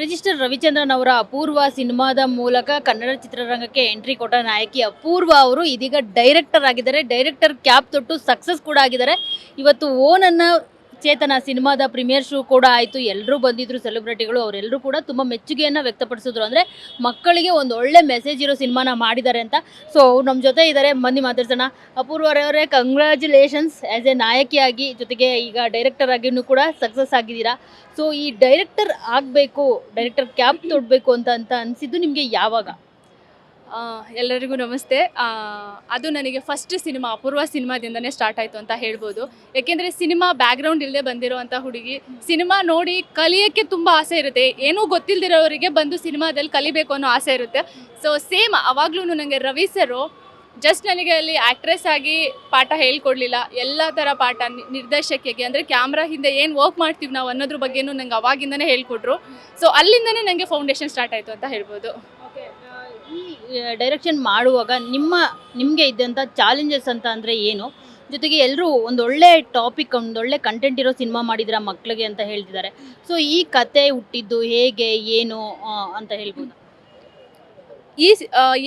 Register Ravichandran ಅವರ ಅಪೂರ್ವ ಸಿನಿಮಾದ ಮೂಲಕ ಕನ್ನಡ ಚಿತ್ರರಂಗಕ್ಕೆ ಎಂಟ್ರಿ ಕೊಟ್ಟ ನಾಯಕಿ ಅಪೂರ್ವ ಅವರು ಇದೀಗ ಡೈರೆಕ್ಟರ್ ಆಗಿದ್ದಾರೆ. ಡೈರೆಕ್ಟರ್ ಕ್ಯಾಪ್ ತೊಟ್ಟು ಸಕ್ಸಸ್ ಕೂಡ ಆಗಿದ್ದಾರೆ. ಇವತ್ತು ಓನನ್ನ ಚೇತನ ಸಿನಿಮಾದ ಪ್ರೀಮಿಯರ್ ಶೋ ಕೂಡ ಆಯಿತು. ಎಲ್ಲರೂ ಬಂದಿದ್ರು ಸೆಲೆಬ್ರಿಟಿಗಳು ಅವರೆಲ್ಲರೂ ಕೂಡ ತುಂಬ ಮೆಚ್ಚುಗೆಯನ್ನು ವ್ಯಕ್ತಪಡಿಸಿದ್ರು. ಅಂದರೆ ಮಕ್ಕಳಿಗೆ ಒಂದು ಒಳ್ಳೆ ಮೆಸೇಜ್ ಇರೋ ಸಿನಿಮಾನ ಮಾಡಿದ್ದಾರೆ ಅಂತ. ಸೊ ಅವ್ರು ನಮ್ಮ ಜೊತೆ ಇದ್ದಾರೆ ಮಂದಿ ಮಾತಾಡ್ಸೋಣ. ಅಪೂರ್ವರವರೇ ಕಂಗ್ರ್ಯಾಚುಲೇಷನ್ಸ್ ಆ್ಯಸ್ ಎ ನಾಯಕಿಯಾಗಿ ಜೊತೆಗೆ ಈಗ ಡೈರೆಕ್ಟರ್ ಆಗಿನೂ ಕೂಡ ಸಕ್ಸಸ್ ಆಗಿದ್ದೀರಾ. ಸೊ ಈ ಡೈರೆಕ್ಟರ್ ಆಗಬೇಕು ಡೈರೆಕ್ಟರ್ ಕ್ಯಾಪ್ ತೊಡಬೇಕು ಅಂತ ಅಂತ ಅನಿಸಿದ್ದು ನಿಮಗೆ ಯಾವಾಗ? ಎಲ್ಲರಿಗೂ ನಮಸ್ತೆ. ಅದು ನನಗೆ ಫಸ್ಟ್ ಸಿನಿಮಾ, ಅಪೂರ್ವ ಸಿನಿಮಾದಿಂದನೇ ಸ್ಟಾರ್ಟ್ ಆಯಿತು ಅಂತ ಹೇಳ್ಬೋದು. ಏಕೆಂದರೆ ಸಿನಿಮಾ ಬ್ಯಾಕ್ಗ್ರೌಂಡ್ ಇಲ್ಲದೆ ಬಂದಿರೋವಂಥ ಹುಡುಗಿ, ಸಿನಿಮಾ ನೋಡಿ ಕಲಿಯೋಕ್ಕೆ ತುಂಬ ಆಸೆ ಇರುತ್ತೆ. ಏನೂ ಗೊತ್ತಿಲ್ಲದಿರೋರಿಗೆ ಬಂದು ಸಿನಿಮಾದಲ್ಲಿ ಕಲಿಬೇಕು ಅನ್ನೋ ಆಸೆ ಇರುತ್ತೆ. ಸೊ ಸೇಮ್ ಅವಾಗಲೂ ನನಗೆ ರವಿ ಸರು ಜಸ್ಟ್ ನನಗೆ ಅಲ್ಲಿ ಆ್ಯಕ್ಟ್ರೆಸ್ ಆಗಿ ಪಾಠ ಹೇಳ್ಕೊಡ್ಲಿಲ್ಲ. ಎಲ್ಲ ಥರ ಪಾಠ ನಿರ್ದೇಶಕಿಗೆ, ಅಂದರೆ ಕ್ಯಾಮ್ರಾ ಹಿಂದೆ ಏನು ವರ್ಕ್ ಮಾಡ್ತೀವಿ ನಾವು ಅನ್ನೋದ್ರ ಬಗ್ಗೆನೂ ನಂಗೆ ಅವಾಗಿಂದನೇ ಹೇಳ್ಕೊಟ್ರು. ಸೊ ಅಲ್ಲಿಂದನೇ ನನಗೆ ಫೌಂಡೇಶನ್ ಸ್ಟಾರ್ಟ್ ಆಯಿತು ಅಂತ ಹೇಳ್ಬೋದು. ಡೈರೆಕ್ಷನ್ ಮಾಡುವಾಗ ನಿಮ್ಮ, ನಿಮಗೆ ಇದ್ದಂಥ ಚಾಲೆಂಜಸ್ ಅಂತ ಅಂದರೆ ಏನು? ಜೊತೆಗೆ ಎಲ್ಲರೂ ಒಂದು ಒಳ್ಳೆ ಟಾಪಿಕ್ ಒಂದು ಒಳ್ಳೆ ಕಂಟೆಂಟ್ ಇರೋ ಸಿನಿಮಾ ಮಾಡಿದ್ರ ಮಕ್ಕಳಿಗೆ ಅಂತ ಹೇಳ್ತಿದ್ದಾರೆ. ಸೊ ಈ ಕತೆ ಹುಟ್ಟಿದ್ದು ಹೇಗೆ, ಏನು ಅಂತ ಹೇಳ್ಬೋದು? ಈ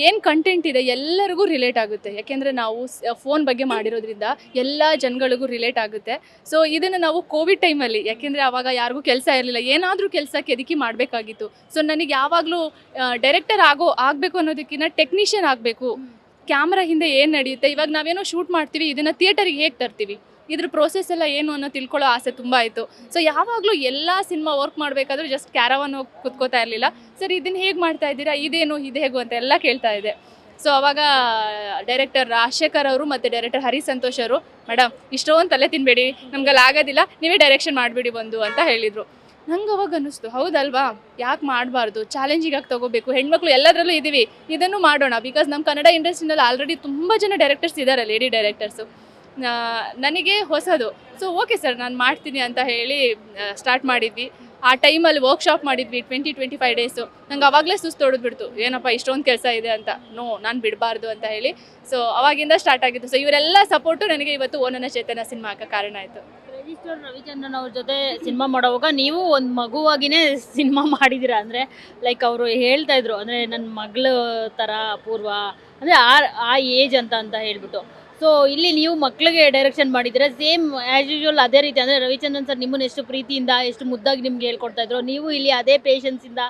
ಏನು ಕಂಟೆಂಟ್ ಇದೆ ಎಲ್ಲರಿಗೂ ರಿಲೇಟ್ ಆಗುತ್ತೆ. ಯಾಕೆಂದರೆ ನಾವು ಫೋನ್ ಬಗ್ಗೆ ಮಾಡಿರೋದ್ರಿಂದ ಎಲ್ಲ ಜನಗಳಿಗೂ ರಿಲೇಟ್ ಆಗುತ್ತೆ. ಸೊ ಇದನ್ನು ನಾವು ಕೋವಿಡ್ ಟೈಮಲ್ಲಿ ಯಾಕೆಂದರೆ ಆವಾಗ ಯಾರಿಗೂ ಕೆಲಸ ಇರಲಿಲ್ಲ ಏನಾದರೂ ಕೆಲಸ ಕೆದಕಿ ಮಾಡಬೇಕಾಗಿತ್ತು. ಸೊ ನನಗೆ ಯಾವಾಗಲೂ ಡೈರೆಕ್ಟರ್ ಆಗೋ ಆಗಬೇಕು ಅನ್ನೋದಕ್ಕಿಂತ ಟೆಕ್ನಿಷಿಯನ್ ಆಗಬೇಕು. ಕ್ಯಾಮ್ರಾ ಹಿಂದೆ ಏನು ನಡೆಯುತ್ತೆ? ಇವಾಗ ನಾವೇನೋ ಶೂಟ್ ಮಾಡ್ತೀವಿ ಇದನ್ನು ಥಿಯೇಟರಿಗೆ ಹೇಗೆ ತರ್ತೀವಿ? ಇದ್ರ ಪ್ರೋಸೆಸ್ ಎಲ್ಲ ಏನು ಅನ್ನೋ ತಿಳ್ಕೊಳ್ಳೋ ಆಸೆ ತುಂಬ ಆಯಿತು ಸೊ ಯಾವಾಗಲೂ ಎಲ್ಲ ಸಿನಿಮಾ ವರ್ಕ್ ಮಾಡಬೇಕಾದ್ರೂ ಜಸ್ಟ್ ಕ್ಯಾರವನ್ ಹೋಗಿ ಕುತ್ಕೋತಾ ಇರಲಿಲ್ಲ. ಸರ್ ಇದನ್ನು ಹೇಗೆ ಮಾಡ್ತಾ ಇದ್ದೀರಾ? ಇದೇನು, ಇದು ಹೇಗು ಅಂತ ಎಲ್ಲ ಕೇಳ್ತಾ ಇದೆ ಸೊ ಅವಾಗ ಡೈರೆಕ್ಟರ್ ರಾಜಶೇಖರ್ ಅವರು ಮತ್ತು ಡೈರೆಕ್ಟರ್ ಹರಿ ಸಂತೋಷ್ ಅವರು ಮೇಡಮ್ ಇಷ್ಟೊಂದು ತಲೆ ತಿನ್ಬೇಡಿ, ನಮ್ಗಲ್ಲಿ ಆಗೋದಿಲ್ಲ, ನೀವೇ ಡೈರೆಕ್ಷನ್ ಮಾಡಿಬಿಡಿ ಬಂದು, ಅಂತ ಹೇಳಿದರು. ನಂಗೆ ಅವಾಗ ಅನ್ನಿಸ್ತು, ಹೌದಲ್ವಾ? ಯಾಕೆ ಮಾಡಬಾರ್ದು? ಚಾಲೆಂಜಿಗಾಗಿ ತಗೋಬೇಕು? ಹೆಣ್ಮಕ್ಳು ಎಲ್ಲದರಲ್ಲೂ ಇದ್ದೀವಿ ಇದನ್ನು ಮಾಡೋಣ ಬಿಕಾಸ್ ನಮ್ಮ ಕನ್ನಡ ಇಂಡಸ್ಟ್ರಿನಲ್ಲಿ ಆಲ್ರೆಡಿ ತುಂಬ ಜನ ಡೈರೆಕ್ಟರ್ಸ್ ಇದ್ದಾರೆ ಲೇಡಿ ಡೈರೆಕ್ಟರ್ಸು ನನಗೆ ಹೊಸದು. ಸೊ ಓಕೆ ಸರ್ ನಾನು ಮಾಡ್ತೀನಿ ಅಂತ ಹೇಳಿ ಸ್ಟಾರ್ಟ್ ಮಾಡಿದ್ವಿ. ಆ ಟೈಮಲ್ಲಿ ವರ್ಕ್ಶಾಪ್ ಮಾಡಿದ್ವಿ ಟ್ವೆಂಟಿ ಟ್ವೆಂಟಿ ಫೈವ್ ಡೇಸು ನಂಗೆ ಅವಾಗಲೇ ಸುಸ್ತು ಹೊಡೆದ್ಬಿಡ್ತು ಏನಪ್ಪ, ಇಷ್ಟೊಂದು ಕೆಲಸ ಇದೆ ಅಂತ. ನೋ ನಾನು ಬಿಡಬಾರ್ದು ಅಂತ ಹೇಳಿ. ಸೊ ಅವಾಗಿಂದ ಸ್ಟಾರ್ಟ್ ಆಗಿತ್ತು ಸೊ ಇವರೆಲ್ಲ ಸಪೋರ್ಟು ನನಗೆ ಇವತ್ತು ಓನನ ಚೇತನ ಸಿನಿಮಾಕ್ಕೆ ಕಾರಣ ಆಯಿತು. ರಿಜಿಸ್ಟರ್ ರವಿಚಂದ್ರನ್ ಅವ್ರ ಜೊತೆ ಸಿನಿಮಾ ಮಾಡೋವಾಗ ನೀವು ಒಂದು ಮಗುವಾಗಿನೇ ಸಿನಿಮಾ ಮಾಡಿದ್ದೀರಾ ಅಂದರೆ ಲೈಕ್ ಅವರು ಹೇಳ್ತಾ ಇದ್ರು. ಅಂದರೆ ನನ್ನ ಮಗಳ ಥರ ಅಪೂರ್ವ. ಅಂದರೆ, ಆ ಆ ಏಜ್ ಅಂತ ಅಂತ ಹೇಳ್ಬಿಟ್ಟು. ಸೊ ಇಲ್ಲಿ ನೀವು ಮಕ್ಕಳಿಗೆ ಡೈರೆಕ್ಷನ್ ಮಾಡಿದ್ರೆ ಸೇಮ್ ಆ್ಯಸ್ ಯೂಶುವಲ್ ಅದೇ ರೀತಿ ಅಂದರೆ ರವಿಚಂದ್ರನ್ ಸರ್ ನಿಮ್ಮನ್ನು ಎಷ್ಟು ಪ್ರೀತಿಯಿಂದ, ಎಷ್ಟು ಮುದ್ದಾಗಿ ನಿಮ್ಗೆ ಹೇಳ್ಕೊಡ್ತಾ ಇದ್ರು. ನೀವು ಇಲ್ಲಿ ಅದೇ ಪೇಷನ್ಸಿಂದ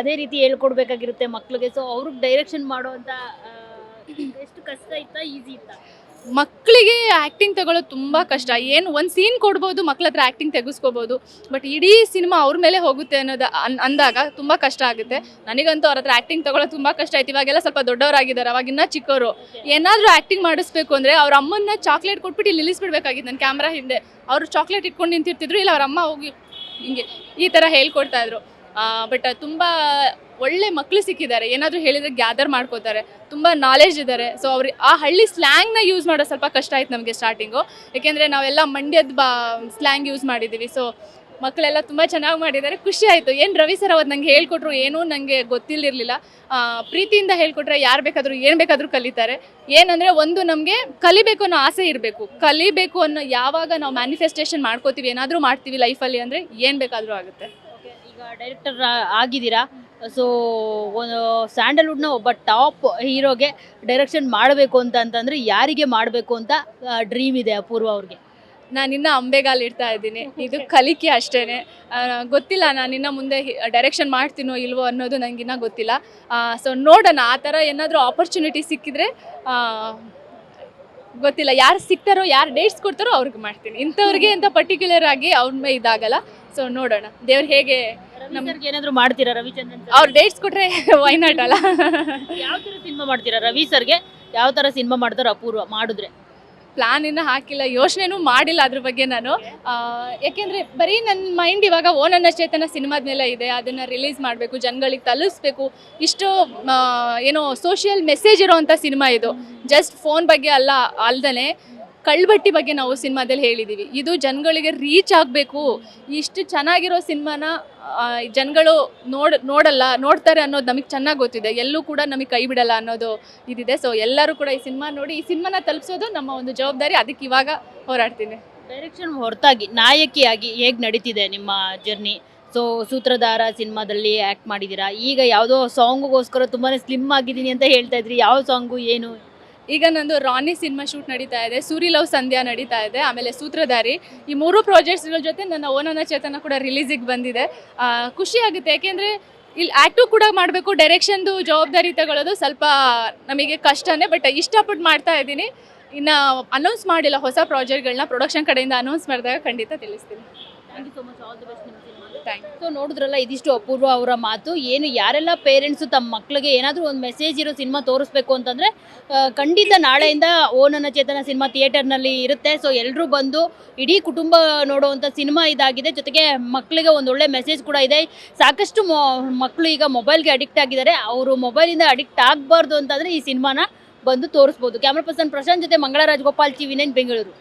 ಅದೇ ರೀತಿ ಹೇಳ್ಕೊಡ್ಬೇಕಾಗಿರುತ್ತೆ ಮಕ್ಕಳಿಗೆ ಸೊ ಅವ್ರಿಗೆ ಡೈರೆಕ್ಷನ್ ಮಾಡುವಂಥ ಎಷ್ಟು ಕಷ್ಟ ಇತ್ತಾ ಈಸಿ ಇತ್ತಾ? ಮಕ್ಕಳಿಗೆ ಆ್ಯಕ್ಟಿಂಗ್ ತಗೊಳ್ಳೋದು ತುಂಬ ಕಷ್ಟ. ಏನು ಒಂದು ಸೀನ್ ಕೊಡ್ಬೋದು, ಮಕ್ಳ ಹತ್ರ ಆ್ಯಕ್ಟಿಂಗ್ ತೆಗೆಸ್ಕೋಬೋದು ಬಟ್ ಇಡೀ ಸಿನಿಮಾ ಅವ್ರ ಮೇಲೆ ಹೋಗುತ್ತೆ ಅನ್ನೋದು ಅನ್, ಅಂದಾಗ ತುಂಬ ಕಷ್ಟ ಆಗುತ್ತೆ. ನನಗಂತೂ ಅವ್ರ ಹತ್ರ ಆ್ಯಕ್ಟಿಂಗ್ ತಗೊಳ್ಳೋದು ತುಂಬ ಕಷ್ಟ ಆಯ್ತು. ಇವಾಗೆಲ್ಲ ಸ್ವಲ್ಪ ದೊಡ್ಡವರಾಗಿದ್ದಾರೆ, ಅವಾಗಿನ್ನ ಚಿಕ್ಕವರು ಏನಾದರೂ ಆ್ಯಕ್ಟಿಂಗ್ ಮಾಡಿಸ್ಬೇಕು ಅಂದರೆ ಅವ್ರ ಅಮ್ಮನ್ನ ಚಾಕ್ಲೇಟ್ ಕೊಟ್ಬಿಟ್ಟು ಇಲ್ಲಿ ನಿಲ್ಲಿಸ್ಬಿಡ್ಬೇಕಾಗಿತ್ತು ನನ್ನ ಕ್ಯಾಮ್ರಾ ಹಿಂದೆ. ಅವರು ಚಾಕ್ಲೇಟ್ ಇಟ್ಕೊಂಡು ನಿಂತಿರ್ತಿದ್ರು, ಇಲ್ಲ ಅವ್ರ ಅಮ್ಮ ಹೋಗಿ ಹಿಂಗೆ ಈ ಥರ ಹೇಳ್ಕೊಡ್ತಾ ಇದ್ರು. ಬಟ್ ತುಂಬ ಒಳ್ಳೆ ಮಕ್ಕಳು ಸಿಕ್ಕಿದ್ದಾರೆ. ಏನಾದರೂ ಹೇಳಿದರೆ ಗ್ಯಾದರ್ ಮಾಡ್ಕೋತಾರೆ. ತುಂಬ ನಾಲೆಜ್ ಇದ್ದಾರೆ. ಸೊ ಅವ್ರಿಗೆ ಆ ಹಳ್ಳಿ ಸ್ಲ್ಯಾಂಗ್ನ ಯೂಸ್ ಮಾಡೋ ಸ್ವಲ್ಪ ಕಷ್ಟ ಆಯ್ತು ನಮಗೆ ಸ್ಟಾರ್ಟಿಂಗು ಏಕೆಂದರೆ ನಾವೆಲ್ಲ ಮಂಡ್ಯದ ಬಾ ಸ್ಲ್ಯಾಂಗ್ ಯೂಸ್ ಮಾಡಿದ್ದೀವಿ ಸೊ ಮಕ್ಕಳೆಲ್ಲ ತುಂಬ ಚೆನ್ನಾಗಿ ಮಾಡಿದ್ದಾರೆ. ಖುಷಿ ಆಯಿತು. ಏನು ರವಿ ಸರ್ ಅವ್ರು ನಂಗೆ ಹೇಳ್ಕೊಟ್ರು ಏನೂ ನನಗೆ ಗೊತ್ತಿಲ್ಲಿರಲಿಲ್ಲ ಪ್ರೀತಿಯಿಂದ ಹೇಳ್ಕೊಟ್ರೆ ಯಾರು ಬೇಕಾದರೂ, ಏನು ಬೇಕಾದರೂ ಕಲಿತಾರೆ. ಏನಂದರೆ ಒಂದು ನಮಗೆ ಕಲಿಬೇಕು ಅನ್ನೋ ಆಸೆ ಇರಬೇಕು. ಕಲಿಬೇಕು ಅನ್ನೋ ಯಾವಾಗ ನಾವು ಮ್ಯಾನಿಫೆಸ್ಟೇಷನ್ ಮಾಡ್ಕೋತೀವಿ, ಏನಾದರೂ ಮಾಡ್ತೀವಿ ಲೈಫಲ್ಲಿ ಅಂದರೆ ಏನು ಬೇಕಾದರೂ ಆಗುತ್ತೆ. ಈಗ ಡೈರೆಕ್ಟರ್ ಆಗಿದ್ದೀರಾ? ಸೊ ಸ್ಯಾಂಡಲ್ವುಡ್ನ ಒಬ್ಬ ಟಾಪ್ ಹೀರೋಗೆ ಡೈರೆಕ್ಷನ್ ಮಾಡಬೇಕು ಅಂತ ಅಂತಂದರೆ ಯಾರಿಗೆ ಮಾಡಬೇಕು ಅಂತ ಡ್ರೀಮ್ ಇದೆ ಅಪೂರ್ವ ಅವ್ರಿಗೆ. ನಾನಿನ್ನೂ ಅಂಬೆಗಾಲ್ ಇಡ್ತಾ ಇದ್ದೀನಿ. ಇದು ಕಲಿಕೆ ಅಷ್ಟೇ ಗೊತ್ತಿಲ್ಲ ನಾನಿನ್ನ ಮುಂದೆ ಡೈರೆಕ್ಷನ್ ಮಾಡ್ತೀನೋ ಇಲ್ವೋ ಅನ್ನೋದು ನನಗಿನ್ನ ಗೊತ್ತಿಲ್ಲ. ಸೊ ನೋಡೋಣ, ಆ ಥರ ಏನಾದರೂ ಆಪರ್ಚುನಿಟಿ ಸಿಕ್ಕಿದ್ರೆ ಗೊತ್ತಿಲ್ಲ ಯಾರು ಸಿಗ್ತಾರೋ, ಯಾರು ಡೇಟ್ಸ್ ಕೊಡ್ತಾರೋ ಅವ್ರಿಗೆ ಮಾಡ್ತೀನಿ. ಇಂಥವ್ರಿಗೆ ಅಂತ ಪರ್ಟಿಕ್ಯುಲರ್ ಆಗಿ ಅವ್ರ ಇದಾಗಲ್ಲ. ಸೊ ನೋಡೋಣ. ದೇವ್ರು ಹೇಗೆ ರವಿ ಏನಾದ್ರು ಮಾಡ್ತೀರಾ ರವಿಚಂದ್ರನ್ ಅವ್ರು ಡೇಟ್ಸ್ ಕೊಟ್ರೆ ವೈ ನಾಟ್ ಅಲ್ಲ? ಯಾವ ಥರ ಸಿನಿಮಾ ಮಾಡ್ತೀರಾ ರವಿ ಸರ್ಗೆ? ಯಾವ ತರ ಸಿನಿಮಾ ಮಾಡ್ತಾರೋ ಅಪೂರ್ವ ಮಾಡಿದ್ರೆ? ಪ್ಲಾನ್ ಇನ್ನೂ ಹಾಕಿಲ್ಲ ಯೋಚನೆನೂ ಮಾಡಿಲ್ಲ ಅದ್ರ ಬಗ್ಗೆ ನಾನು. ಆ, ಯಾಕೆಂದ್ರೆ ಬರೀ ನನ್ನ ಮೈಂಡ್ ಇವಾಗ ಓ ನನ್ನ ಚೇತನ ಸಿನಿಮಾದ ಮೇಲೆ ಇದೆ ಅದನ್ನ ರಿಲೀಸ್ ಮಾಡಬೇಕು ಜನಗಳಿಗೆ ತಲುಪಿಸ್ಬೇಕು ಇಷ್ಟು ಆ, ಏನೋ ಸೋಷಿಯಲ್ ಮೆಸೇಜ್ ಇರೋವಂಥ ಸಿನಿಮಾ ಇದು. ಜಸ್ಟ್ ಫೋನ್ ಬಗ್ಗೆ ಅಲ್ಲ ಅಲ್ದೇ ಕಳ್ಬಟ್ಟಿ ಬಗ್ಗೆ ನಾವು ಸಿನಿಮಾದಲ್ಲಿ ಹೇಳಿದ್ದೀವಿ ಇದು ಜನಗಳಿಗೆ ರೀಚ್ ಆಗಬೇಕು. ಇಷ್ಟು ಚೆನ್ನಾಗಿರೋ ಸಿನಿಮಾನ ಜನಗಳು ನೋಡ್, ನೋಡಲ್ಲ, ನೋಡ್ತಾರೆ ಅನ್ನೋದು ನಮಗೆ ಚೆನ್ನಾಗಿ ಗೊತ್ತಿದೆ. ಎಲ್ಲೂ ಕೂಡ ನಮಗೆ ಕೈ ಬಿಡಲ್ಲ ಅನ್ನೋದು ಇದಿದೆ. ಸೊ ಎಲ್ಲರೂ ಕೂಡ ಈ ಸಿನಿಮಾ ನೋಡಿ, ಈ ಸಿನಿಮಾನ ತಲುಪಿಸೋದು ನಮ್ಮ ಒಂದು ಜವಾಬ್ದಾರಿ. ಅದಕ್ಕೆ ಇವಾಗ ಹೋರಾಡ್ತೀನಿ. ಡೈರೆಕ್ಷನ್ ಹೊರತಾಗಿ, ನಾಯಕಿಯಾಗಿ ಹೇಗೆ ನಡೀತಿದೆ ನಿಮ್ಮ ಜರ್ನಿ ಸೊ ಸೂತ್ರಧಾರ ಸಿನಿಮಾದಲ್ಲಿ ಆ್ಯಕ್ಟ್ ಮಾಡಿದ್ದೀರಾ ಈಗ ಯಾವುದೋ ಸಾಂಗ್ಗೋಸ್ಕರ ತುಂಬಾ ಸ್ಲಿಮ್ ಆಗಿದ್ದೀನಿ ಅಂತ ಹೇಳ್ತಾ ಇದ್ರಿ. ಯಾವ ಸಾಂಗು ಏನು ಈಗ ನಂದು ರಾನಿ ಸಿನಿಮಾ ಶೂಟ್ ನಡೀತಾ ಇದೆ, ಸೂರಿ ಲವ್ ಸಂಧ್ಯಾ ನಡೀತಾ ಇದೆ, ಆಮೇಲೆ ಸೂತ್ರಧಾರಿ. ಈ ಮೂರು ಪ್ರಾಜೆಕ್ಟ್ಸ್ಗಳ ಜೊತೆ ನನ್ನ ಓನನ ಚೇತನ ಕೂಡ ರಿಲೀಸಿಗೆ ಬಂದಿದೆ. ಖುಷಿಯಾಗುತ್ತೆ ಯಾಕೆಂದರೆ ಇಲ್ಲಿ ಆ್ಯಕ್ಟು ಕೂಡ ಮಾಡಬೇಕು ಡೈರೆಕ್ಷನ್ದು ಜವಾಬ್ದಾರಿ ತಗೊಳ್ಳೋದು ಸ್ವಲ್ಪ ನಮಗೆ ಕಷ್ಟನೇ ಬಟ್ ಇಷ್ಟಪಟ್ಟು ಮಾಡ್ತಾ ಇದ್ದೀನಿ. ಇನ್ನು ಅನೌನ್ಸ್ ಮಾಡಿಲ್ಲ ಹೊಸ ಪ್ರಾಜೆಕ್ಟ್ಗಳನ್ನ ಪ್ರೊಡಕ್ಷನ್ ಕಡೆಯಿಂದ ಅನೌನ್ಸ್ ಮಾಡಿದಾಗ ಖಂಡಿತ ತಿಳಿಸ್ತೀನಿ. Thank you so much all the best so ನೋಡಿದ್ರಲ್ಲ, ಇದಿಷ್ಟು ಅಪೂರ್ವ ಅವರ ಮಾತು. ಏನು, ಯಾರೆಲ್ಲ ಪೇರೆಂಟ್ಸು ತಮ್ಮ ಮಕ್ಕಳಿಗೆ ಏನಾದರೂ ಒಂದು ಮೆಸೇಜ್ ಇರೋ ಸಿನಿಮಾ ತೋರಿಸ್ಬೇಕು ಅಂತಂದರೆ ಖಂಡಿತ ನಾಳೆಯಿಂದ ಓ ನನ್ನ ಚೇತನ ಸಿನಿಮಾ ಥಿಯೇಟರ್ನಲ್ಲಿ ಇರುತ್ತೆ. ಸೊ ಎಲ್ಲರೂ ಬಂದು ಇಡೀ ಕುಟುಂಬ ನೋಡುವಂಥ ಸಿನಿಮಾ ಇದಾಗಿದೆ. ಜೊತೆಗೆ ಮಕ್ಕಳಿಗೆ ಒಂದು ಒಳ್ಳೆ ಮೆಸೇಜ್ ಕೂಡ ಇದೆ. ಸಾಕಷ್ಟು ಮಕ್ಕಳು ಈಗ ಮೊಬೈಲ್ಗೆ ಅಡಿಕ್ಟ್ ಆಗಿದ್ದಾರೆ. ಅವರು ಮೊಬೈಲಿಂದ ಅಡಿಕ್ಟ್ ಆಗಬಾರ್ದು ಅಂತಂದರೆ ಈ ಸಿನಿಮಾನ ಬಂದು ತೋರಿಸ್ಬೋದು. ಕ್ಯಾಮ್ರಾ ಪರ್ಸನ್ ಪ್ರಶಾಂತ್ ಜೊತೆ ಮಂಗಳರಾಜ್ ಗೋಪಾಲ್ ಟಿ ನೈನ್ ಬೆಂಗಳೂರು.